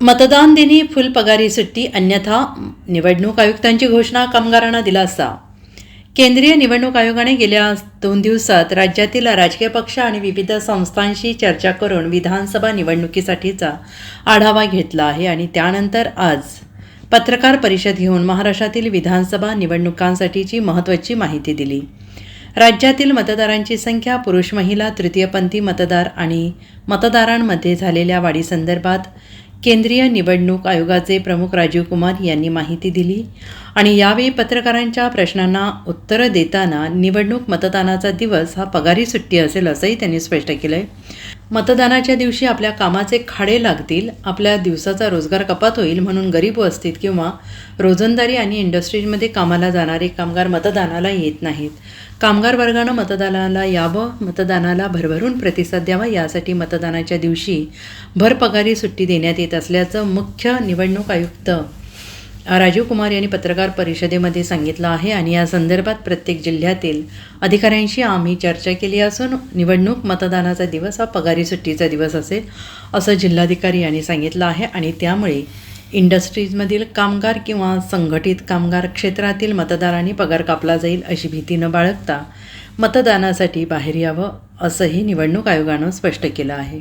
मतदान दिनी फुल पगारी सुट्टी अन्यथा निवडणूक आयुक्तांची घोषणा कामगारांना दिलासा. केंद्रीय निवडणूक आयोगाने गेल्या दोन दिवसात राज्यातील राजकीय पक्ष आणि विविध संस्थांशी चर्चा करून विधानसभा निवडणुकीसाठीचा आढावा घेतला आहे आणि त्यानंतर आज पत्रकार परिषद घेऊन महाराष्ट्रातील विधानसभा निवडणुकांसाठीची महत्त्वाची माहिती दिली. राज्यातील मतदारांची संख्या पुरुष महिला तृतीयपंथी मतदार आणि मतदारांमध्ये झालेल्या वाढीसंदर्भात केंद्रीय निवडणूक आयोगाचे प्रमुख राजीव कुमार यांनी माहिती दिली आणि यावेळी पत्रकारांच्या प्रश्नांना उत्तरं देताना निवडणूक मतदानाचा दिवस हा पगारी सुट्टी असेल असंही त्यांनी स्पष्ट केलं आहे मतदानाच्या दिवशी आपल्या कामाचे खाडे लागतील आपल्या दिवसाचा रोजगार कपात होईल म्हणून गरीब वस्तीत किंवा रोजंदारी आणि इंडस्ट्रीजमध्ये कामाला जाणारे कामगार मतदानाला येत नाहीत. कामगार वर्गानं मतदानाला यावं मतदानाला भरभरून प्रतिसाद द्यावा यासाठी मतदानाच्या दिवशी भरपगारी सुट्टी देण्यात येत असल्याचं मुख्य निवडणूक आयुक्त राजीव कुमार यांनी पत्रकार परिषदेमध्ये सांगितलं आहे आणि या संदर्भात प्रत्येक जिल्ह्यातील अधिकाऱ्यांशी आम्ही चर्चा केली असून निवडणूक मतदानाचा दिवस हा पगारी सुट्टीचा दिवस असेल असं जिल्हाधिकारी यांनी सांगितलं आहे. आणि त्यामुळे इंडस्ट्रीजमधील कामगार किंवा संघटित कामगार क्षेत्रातील मतदारांनी पगार कापला जाईल अशी भीती न बाळगता मतदानासाठी बाहेर यावं असंही निवडणूक आयोगानं स्पष्ट केलं आहे.